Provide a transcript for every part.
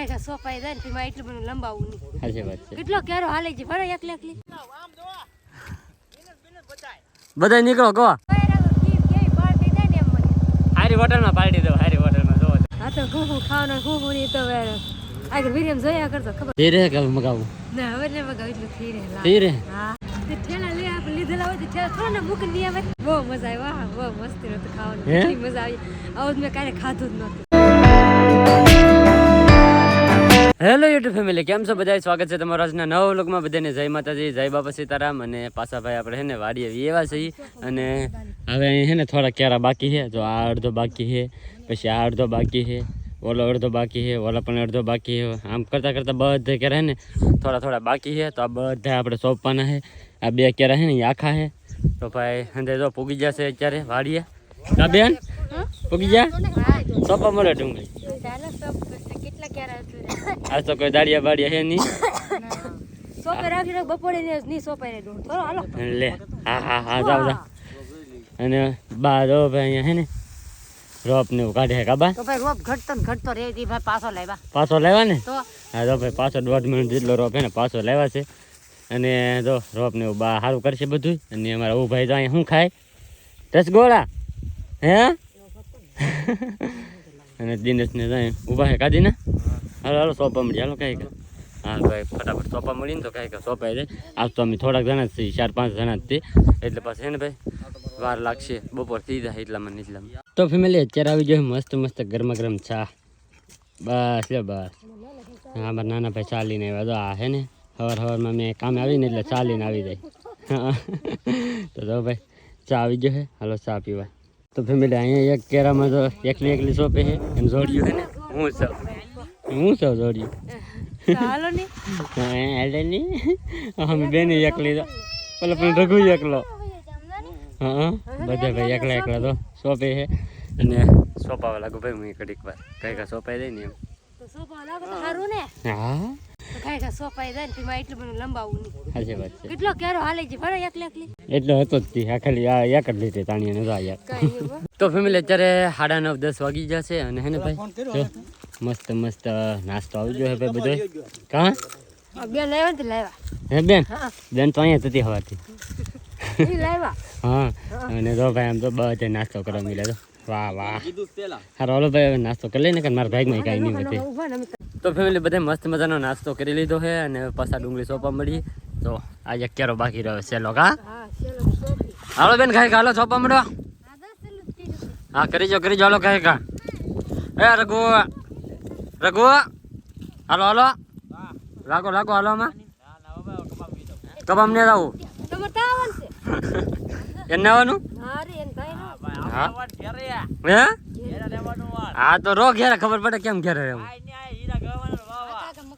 ખાય સોપાઈ જાય ને તેમાં એટલું બધું લંબાવું નહીં. સાચી વાત છે. કેટલો ક્યારો હાલે છે ભરો એકલી એકલી? બધા નીકળો મને હારી હોટલમાં પાર્ટી દો હારી હોટલમાં જોવો હા તો ઘૂઘું ખાવાનું ઘૂઘું ની તો આગળ વિરિયમ જોયા કરતો ખબર? રહે કે મગાવું? ના હવે ને મગાવું એટલું થઈ રહે લા. તે રહે? હા. તે ઠેલા લે આપણે લીધેલા હોય તો ઠેલા થોડા ને મૂકી હવે બહુ મજા આવી વાહ બહુ મસ્તી નતું ખાવાનું? મજા આવી. આવું મેં ક્યારે ખાધું જ નતું હેલો યુટ્યુબ ફેમિલી કેમ છો? બધા સ્વાગત છે તમારા આજના નવા વ્લોગમાં. બધાને જય માતાજી જય બાપા સીતારામ અને પાછા ભાઈ આપણે હે ને વાડીએ એવા છીએ. અને હવે હે ને થોડા કેરા બાકી છે. તો આ અડધો બાકી છે પછી આ અડધો બાકી છે ઓલો અડધો બાકી છે ઓલા પણ અડધો બાકી છે. આમ કરતાં કરતાં બધે કેરા હે ને થોડા થોડા બાકી છે. તો આ બધા આપણે સોંપવાના છે. આ બે કેરા છે ને આખા છે. તો ભાઈ અંદર જો પૂગી જશે અત્યારે વાડીએ. કા બેન પૂગી ગયા સોંપવા મળે ડુંગળી ચાલો સબ કેટલા ક્યારે આજ તો કોઈ દાડિયા બાડિયા હે નહીં. સોપે રાખી રાખ બપોરે ને નહીં સોપાઈ રે ડું થોડો હાલો. લે હા હા હા જાવ જા અને બા રો ભાઈ અહીંયા હે ને રોપ ને કાઢે કાબા તો ભાઈ રોપ ઘટતો ને ઘટતો રે દી ભાઈ પાછો લાવ્યા. પાછો લેવા ને? તો? હા તો ભાઈ પાછો દોઢ મિનિટ જેટલો રોપ હે ને પાછો લેવા છે. અને જો રોપ ને બા સારું કરશે બધું અને અમારા ઓ ભાઈ તો અહીંયા શું ખાય? રસગોળા. હે? અને દિનેશ ને જાય ઊભા હે કાઢી ને હાલો હાલો સોપા મળી. હાલો, કઈ હા ભાઈ ફટાફટ સોપા મળી ને તો કઈ કે સોપાઈ દે. આજ તો અમે થોડાક જણા જ છીએ, ચાર પાંચ જણા જ છીએ. એટલે પછી છે ને ભાઈ, વાર લાગશે, બપોર થઈ જાય એટલામાં એટલામાં. તો ફેમિલી અત્યારે આવી જોઈએ મસ્ત મસ્ત ગરમા ગરમ ચા. બસ લે બસ. હા મારા નાના ભાઈ ચાલીને આવ્યા. તો આ હે ને સવાર સવારમાં મેં કામે આવીને એટલે ચાલીને આવી જાય. તો જો ભાઈ, ચા આવી ગયો છે. હાલો, ચા પીવા. તો ફેમિલી અહીંયા એક કેરામાં તો એકલી એકલી સોપે છે. એમ જોડ્યું છે ને, હું સૌ હું છો જોડ્યું હાલો ને. હા, એટલે નહીં અમે બેન એકલી તો પેલો પણ રઘુ એકલો. હા બધા ભાઈ એકલા એકલા તો સોપે છે. અને સોપાવા લાગુ ભાઈ હું કડીક વાર. કઈ કા સોપાઈ દે ને એમ. તો સોપા લાગે તો સારું ને. હા. તો ખાય ખા સોપાઈ જાય ને તેમાં એટલું બધું લંબાવું નહીં. સાચી વાત છે. કેટલો ક્યારો હાલે છે ભરે એકલી એકલી. એટલો હતો જ તે આ ખાલી આ એક જ લીધે તાણીએ ને યાર કઈ નહીં હો. તો ફેમિલી અત્યારે સાડા નવ દસ વાગી જશે અને હે ને ભાઈ? મસ્ત મસ્ત નાસ્તો આવી ગયો હે ભાઈ બધો કાં? બેન લાવ્યા ને લાવ્યા. હે બેન? બેન તો અહીંયા હતી હવાથી લાવ્યા. હા. અને જો ભાઈ આમ તો બધે નાસ્તો કરવા મળે તો વાહ વાહ. હારો હાલો ભાઈ હવે નાસ્તો કરી લઈને કે મારા ભાગમાં કાંઈ નહીં અમે તો ફેમિલી બધે મસ્ત મજાનો નાસ્તો કરી લીધો છે અને પાછા ડુંગળી સોપા મળી. તો આજે કેરો બાકી રહ્યો સેલો કા હાલો બેન ખાઈ હાલો સોપા મળો હા કરીજો ચલો ત્રીસ રૂપિયા. હા કરી જો કરી જો હાલો ખાઈ કા. એ રઘુ રઘુ, હાલો હાલો. લાગો લાગો, હાલો આમાં. કબામ ને આવું એને આવવાનું હા. તો રો ઘેરે, ખબર પડે કેમ ઘેરે રહેવું.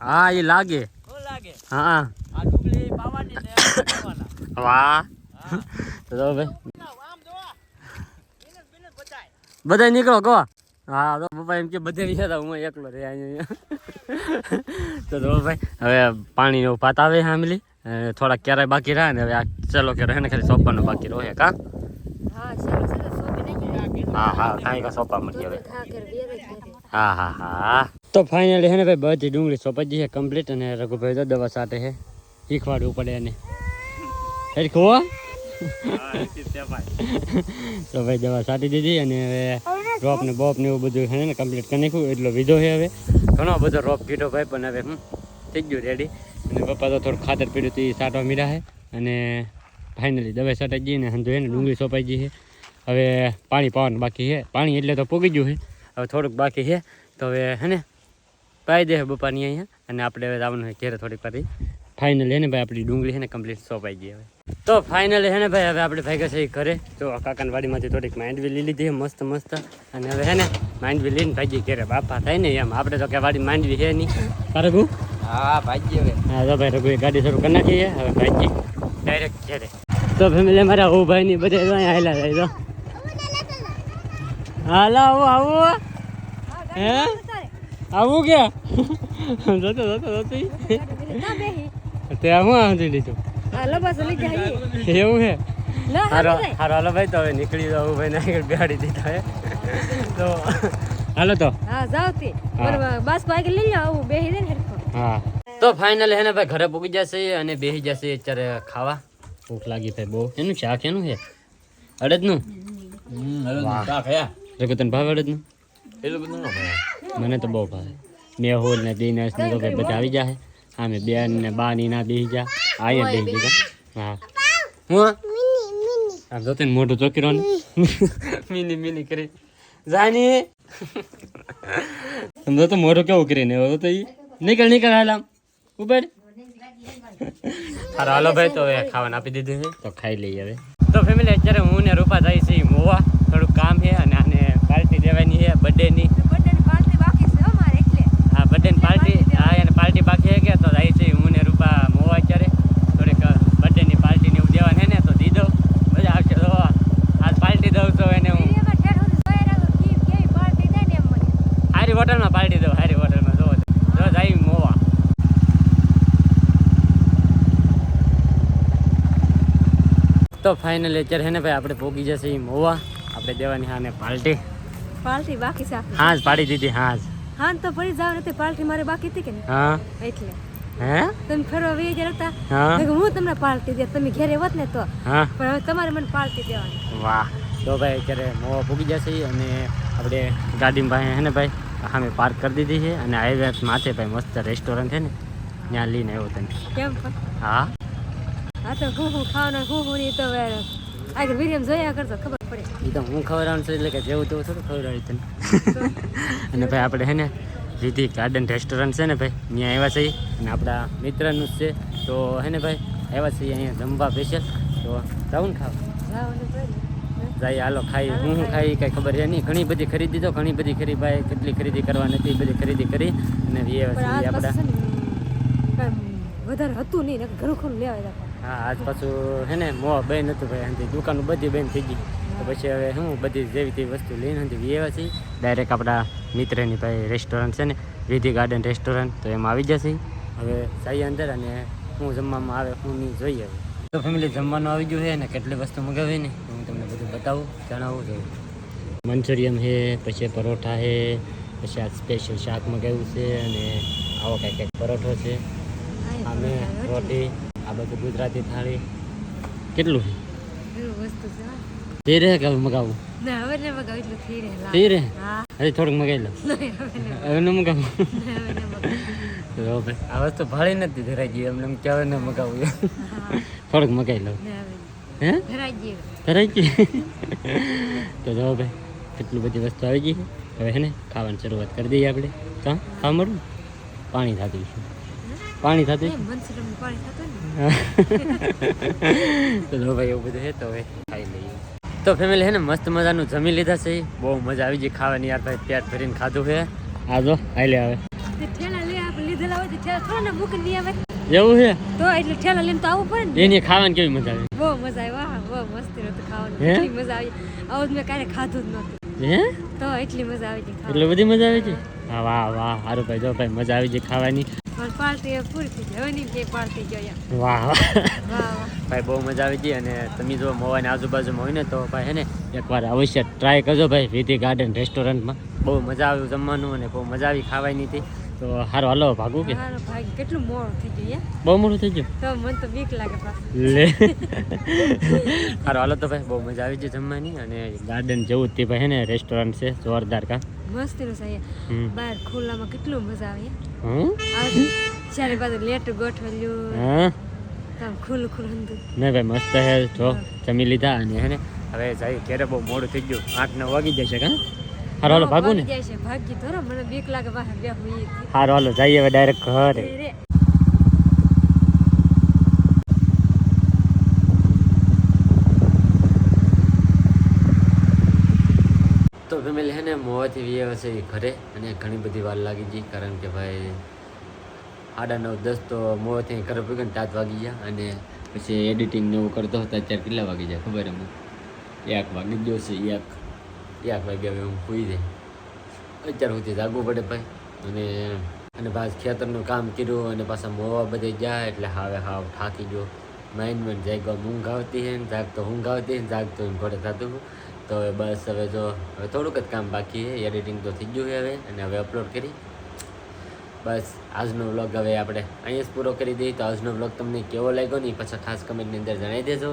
હા એ લાગે. હા વાહ. તો ભાઈ. બધા નીકળો, કહો. હા તો પપ્પા એમ કે બધે વિશે તો હું એકલો રે અહીંયા તો તો ભાઈ હવે પાણીનો ભાત આવે હામલી થોડા ક્યારેય બાકી રહે ને હવે આ ચલો કે રહે ને ખાલી સોપાનો બાકી રહે કા? હા હા હા કાંઈ કા સોપા મળી હવે. હા હા હા. તો ફાઇનલી હે ને ભાઈ બધી ડુંગળી સોપાઈ છે કમ્પ્લીટ અને રઘુભાઈ તો દવા સાથે છે. શીખવાડવું પડે એને. હરખો તો ભાઈ દવા સાટી દીધી અને હવે રોપ ને બોપ ને એવું બધું છે ને કમ્પ્લીટ કરી નાખ્યું. એટલો વીધો છે હવે. ઘણો બધો રોપ કીધો ભાઈ, પણ હવે હું થઈ ગયું રેડી અને પપ્પા તો થોડું ખાતર પીડ્યું હતું, એ સાટવા મીરા છે. અને ફાઇનલી દવા સટાઈ ગઈ ને હંધો ને ડુંગળી સોપાઈ ગઈ છે. હવે પાણી પાવાનું બાકી છે. પાણી એટલે તો પૂગી ગયું છે. હવે થોડુંક બાકી છે. તો હવે હે ને, પાઈ દે બપાની અહીંયા. અને આપણે હવે આવવાનું હોય ઘેરે થોડીક વાર. ફાઇનલ હે ને ભાઈ આપણી ડુંગળી હે ને કમ્પ્લીટ સોંપાઈ ગઈ હવે. તો ફાઇનલ હે ને ભાઈ હવે આપણે ભાઈ છે ઘરે. તો કાકાની વાડીમાંથી થોડીક માંડવી લઈ લીધી છે મસ્ત મસ્ત. અને હવે હે ને માંડવી લઈને ભાઈ ઘરે. બાપા થાય ને એમ. આપણે તો કે વાડી માંડવી છે નહીં. રઘુ? હા ભાઈ હવે. હા તો ભાઈ રઘુ ગાડી શરૂ કરી નાખી હવે ભાઈ ડાયરેક્ટ ઘરે. તો ફેમિલી મારા ઓ ભાઈ ની બધે અહીંયા હાલ્યા જાય તો. હાલો આવું આવું. હે? આવું કે? જતો જતો જોતો. તે હું આંધી લીધું. હાલો બસ લઈ જાય એવું હે ના હારો હારો હાલો ભાઈ તો હવે નીકળી જાવ ભાઈ ને આગળ બેહાડી દીધા હે. તો હાલો તો. હા જાવ તે. બસ બાઈક લઈ લો આવું બેહી દે ને હેરખો હા. તો ફાઇનલ હે ને ભાઈ ઘરે પૂગી જશે અને બેસી જશે અત્યારે ખાવા. ભૂખ લાગી ભાઈ બહુ. એનું શાક એનું છે? અડદનું. રઘુ તને ભાવે અડદનું? મને તો બહુ ભાવે. મેહુલ ને દિનેશ ને તો ભાઈ બધા આવી જાય આમે બેન ને બા ની ના બેસી જા આયે બેસી જા. હા. હું? આમ જોતે મોઢું ચોકી ચોકીરો મિની મિની કરી. જાની. સમજો તો મોઢું કેવું કરીને એવો તો ઈ. નીકળ નીકળ હાલ આમ. ઉપર હારો હાલો ભાઈ તો હવે ખાવાનું આપી દીધું છે. તો ખાઈ લઈએ હવે. તો ફેમિલી અત્યારે હું ને રૂપા જાય છે મોવા. થોડુંક કામ છે અને આને પાર્ટી દેવાની છે બર્થડેની બર્થડે ની પાર્ટી બાકી છે હો મારે એટલે હા બર્થડે પાર્ટી હા એને પાર્ટી બાકી છે કે તો જાય છે હું ને રૂપા મોવા અત્યારે થોડીક બર્થડેની પાર્ટી ને એવું દેવાની છે ને તો દીધો મજા આવશે તો આજ પાર્ટી દઉં તો એને હું એમાં ઠેર સુધી જોઈ રાખો કે કેવી પાર્ટી દે ને એમ મને હારી હોટલમાં પાર્ટી દઉં હારી હોટલમાં જો જો જાય મોવા તો ફાઇનલ અત્યારે હે ને ભાઈ આપણે પોગી જશે એ મોવા. આપણે દેવાની હાને પાર્ટી પાર્ટી બાકી છે હા જ પાડી દીધી હા જ હા તો ફરી જાવ નથી પાર્ટી મારે બાકી હતી કે ને હા. એટલે. હે? તમે ફરવા વે હા. હું તમને પાર્ટી દે તમે ઘેરે હોત ને તો. હા. પણ હવે તમારે મને પાર્ટી દેવાની. વાહ. તો ભાઈ અત્યારે મોવા પૂગી જશે અને આપણે ગાડીમાં ભાઈ હે ને ભાઈ? સામે પાર્ક કરી દીધી છે અને હાઈવે માથે ભાઈ મસ્ત રેસ્ટોરન્ટ છે ને ત્યાં લઈને આવ્યો તને. કેમ હા. હા તો હું હું ખાવાનું હું તો આગળ વીડિયો જોયા કરતો ખબર પડે એ તો હું ખવડાવવાનું છું એટલે કે જેવું તેવું થોડું ખવડાવી તને અને ભાઈ આપણે હે ને રીધી ગાર્ડન રેસ્ટોરન્ટ છે ને ભાઈ ત્યાં આવ્યા છીએ અને આપણા મિત્રનું જ છે તો હે ને ભાઈ આવ્યા છીએ અહીંયા જમવા સ્પેશિયલ તો જાઉં ને ખાવા જાય હાલો ખાઈ હું હું ખાઈ કઈ ખબર છે નહીં ઘણી બધી ખરીદી તો ઘણી બધી ખરી ભાઈ કેટલી ખરીદી કરવાની હતી બધી ખરીદી કરી. અને એ આપણા વધારે હતું નહીં ઘણું ખરું લેવાય રાખો હા આજ પાછું હે ને મો બેન હતું ભાઈ આનાથી દુકાન બધી બેન થઈ ગઈ. તો પછી હવે હું બધી જેવી તેવી વસ્તુ લઈને હતી વ્યવા છીએ. ડાયરેક્ટ આપણા મિત્રની ભાઈ રેસ્ટોરન્ટ છે ને વિધિ ગાર્ડન રેસ્ટોરન્ટ તો એમાં આવી જશે. હવે જઈએ અંદર અને હું જમવામાં આવે હું નહીં જોઈએ હવે. તો ફેમિલી જમવાનું આવી ગયું છે ને કેટલી વસ્તુ મગાવી ને હું તમને બધું બતાવું જણાવું છું. મંચુરિયમ છે પછી પરોઠા છે પછી આ સ્પેશિયલ શાક મગાવ્યું છે અને આવો કાંઈક કાંઈક પરોઠો છે. અમે રોટી આ બધું ગુજરાતી થાળી. કેટલું? છે વસ્તુ છે તે રહે કે મગાવું? થઈ રહે હજી થોડુંક મગાવી લઉં. હવે ન મગાવું. આ વસ્તુ ભાળી નથી ગઈ એમને એમ કહેવાય ન મગાવું થોડુંક મગાવી લઉં. હે? ધરાઈ ગઈ તો જો ભાઈ કેટલી બધી વસ્તુ આવી ગઈ. હવે હે ને ખાવાની શરૂઆત કરી દઈએ આપણે. કાં ખાવા મળું પાણી થતું છે. પાણી થતું? તો ભાઈ એવું બધું છે તો હવે ખાઈ લઈએ. તો ફેમિલી હે ને મસ્ત મજાનું જમી લીધા છે. બહુ મજા આવી ગઈ ખાવાની યાર ભાઈ પેટ ભરીને ખાધું છે. આ જો હાલે આવે. આવે. એવું છે? તો એટલે ઠેલા લઈને તો આવવું પડે ને. એની ખાવાની કેવી મજા આવી? બહુ મજા આવી વાહ બહુ મસ્તી નતું ખાવાનું. એટલી મજા આવી. આવું જ મેં ક્યારે ખાધું જ નહોતું. હે? તો એટલી મજા આવી ગઈ એટલે બધી મજા આવી ગઈ? હા વાહ વાહ સારું ભાઈ જો ભાઈ મજા આવી ગઈ ખાવાની. પાર્ટી પૂરી થઈ ગઈ હવે નહીં કે પાર્ટી જોઈએ વાહ વાહ. વાહ વાહ. ભાઈ બહુ મજા આવી ગઈ અને તમે જો મોવાની આજુબાજુમાં હોય ને તો ભાઈ હે ને એકવાર અવશ્ય ટ્રાય કરજો ભાઈ વિધિ ગાર્ડન રેસ્ટોરન્ટમાં બહુ મજા આવ્યું જમવાનું અને બહુ મજા આવી ખાવાની હતી. તો હારો હાલો ભાગું કે? કેટલું મોડું થઈ ગયું? બહુ મોડું થઈ ગયું? તો મને તો બીક લાગે પાછું. લે. સારું હાલો તો ભાઈ બહુ મજા આવી ગઈ જમવાની અને ગાર્ડન જેવું તે ભાઈ ને? રેસ્ટોરન્ટ છે જોરદાર કા? મસ્તીનું છે. બહાર ખુલ્લામાં કેટલું મજા આવે ચારે બાજુ લેટ ગોઠવેલું. હા? ખુલ્લું ખુલ્લું. નહીં ભાઈ મસ્ત હે જો જમી લીધા અને હે ને? હવે જાય ક્યારે બહુ મોડું થઈ ગયું. આઠ નવ વાગી જશે કા? હારું હાલો ભાગું ને ભાગી છે ધરો મને બીક લાગે બહાર બેહું ઈ. હારો હાલો જઈએ હવે ડાયરેક્ટ ઘરે. તો ફેમિલી હે ને મોવાથી વીએ હશે એ ઘરે અને ઘણી બધી વાર લાગી ગઈ કારણ કે ભાઈ સાડા નવ દસ તો મોવાથી ઘરે પૂગ્યો ને સાત વાગી ગયા અને પછી એડિટિંગ ને એવું કરતો હતો અત્યારે કેટલા વાગી જાય ખબર એમ એક વાગી ગયો છે એક એક વાગે હવે હું સુઈ જાય. અત્યારે સુધી જાગવું પડે ભાઈ. અને અને પાછું ખેતરનું કામ કર્યું અને પાછા મોવા બધે ગયા એટલે હવે હાવ થાકી ગયો. માઇન્ડમાં જાગવા ઊંઘ આવતી હે ને જાગતો, ઊંઘ આવતી હે જાગતો એમ ઘોડે થતું તો હવે બસ હવે જો, હવે થોડુંક જ કામ બાકી છે એડિટિંગ તો થઈ ગયું છે હવે, અને હવે અપલોડ કરી. બસ, આજનો વ્લોગ હવે આપણે અહીંયા જ પૂરો કરી દઈએ. તો આજનો વ્લોગ તમને કેવો લાગ્યો નહીં પછી ખાસ કમેન્ટની અંદર જણાવી દેજો.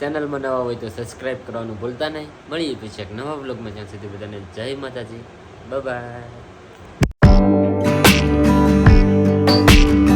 ચેનલમાં નવા હોય તો સબસ્ક્રાઈબ કરવાનું ભૂલતા નહીં. મળીએ પછી એક નવા વ્લોગમાં જ્યાં સુધી બધાને જય માતાજી. બાય